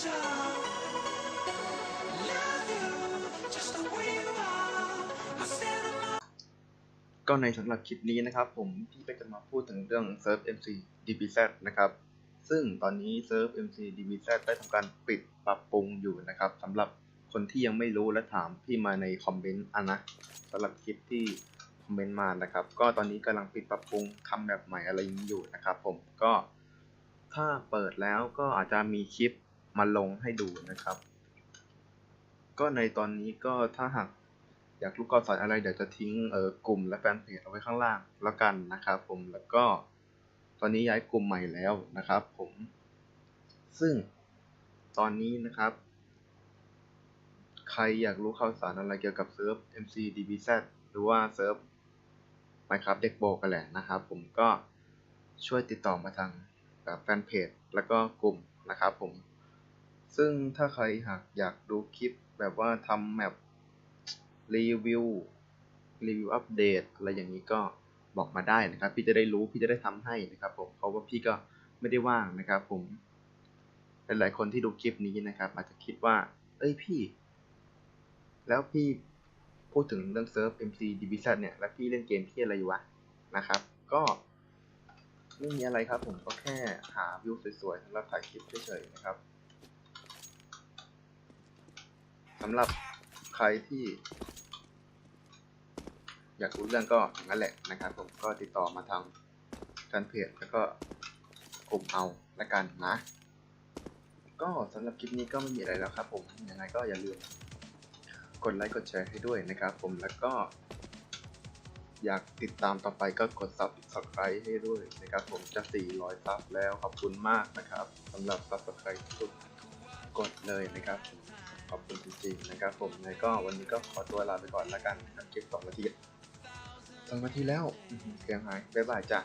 ก็ในสำหรับคลิปนี้นะครับ ผมพี่ก็จะมาพูดถึงเรื่อง Surf MC DBZ นะครับ ซึ่งตอนนี้ Surf MC DBZ ได้ทำการปิดปรับปรุงอยู่นะครับสำหรับคนที่ยังไม่รู้และถามพี่มาในคอมเมนต์อะนะสำหรับคลิปที่คอมเมนต์มานะครับ ก็ตอนนี้กำลังปิดปรับปรุงทำแบบใหม่อะไรนี้อยู่นะครับ ผมก็ถ้าเปิดแล้วก็อาจจะมีคลิป มาลงให้ดูนะครับ ก็ในตอนนี้ก็ถ้าหากอยากรู้ข่าวสารอะไรเดี๋ยวจะทิ้งเอ่อกลุ่มและแฟนเพจเอาไว้ข้างล่างแล้วกันนะครับ ผมแล้วก็ตอนนี้ย้ายกลุ่มใหม่แล้วนะครับ ผม ซึ่งตอนนี้นะครับ ใครอยากรู้ข่าวสารอะไรเกี่ยวกับเซิร์ฟ MCDBZ หรือว่าเซิร์ฟ Minecraft เด็กโบกันแหละนะครับ ผมก็ช่วยติดต่อมาทางแบบแฟนเพจแล้วก็กลุ่มนะครับ ผม ซึ่งถ้าใครหากอยากดูคลิปแบบว่าทำแมปรีวิวรีวิวอัปเดตอะไรอย่างนี้ก็บอกมาได้นะครับ พี่จะได้รู้พี่จะได้ทำให้นะครับผมเพราะว่าพี่ก็ไม่ได้ว่างนะครับผมหลายๆคนที่ดูคลิปนี้นะครับ อาจจะคิดว่า เอ้ยพี่ แล้วพี่พูดถึงเรื่องเซิร์ฟ MC DBZ เนี่ย แล้วพี่เล่นเกมที่อะไรอยู่วะนะครับ ก็ไม่มีอะไรครับผมก็แค่หาวิวสวยๆสำหรับถ่ายคลิปเฉยๆนะครับ สำหรับใครที่ อยากรู้เรื่องก็อย่างนั้นแหละนะครับ ผมก็ติดต่อมาทางแฟนเพจแล้วก็กลุ่มเอาละกันนะ ก็สำหรับคลิปนี้ก็ไม่มีอะไรแล้วครับ ผมยังไงก็อย่าลืมกดไลค์กดแชร์ให้ด้วยนะครับ ผมแล้วก็อยากติดตามต่อไปก็กด subscribe ให้ด้วยนะครับ ผมจะ 400 ซับแล้วขอบคุณมากนะครับสำหรับ subscribe ทุกกดเลยนะครับ ขอบคุณจริงๆนะครับผมไงก็วันนี้ก็ขอตัวลาไปก่อนแล้วกันนะครับคลิปสองนาทีสองนาทีแล้วอื้อหือเสียงหายบ๊ายบายจ้ะ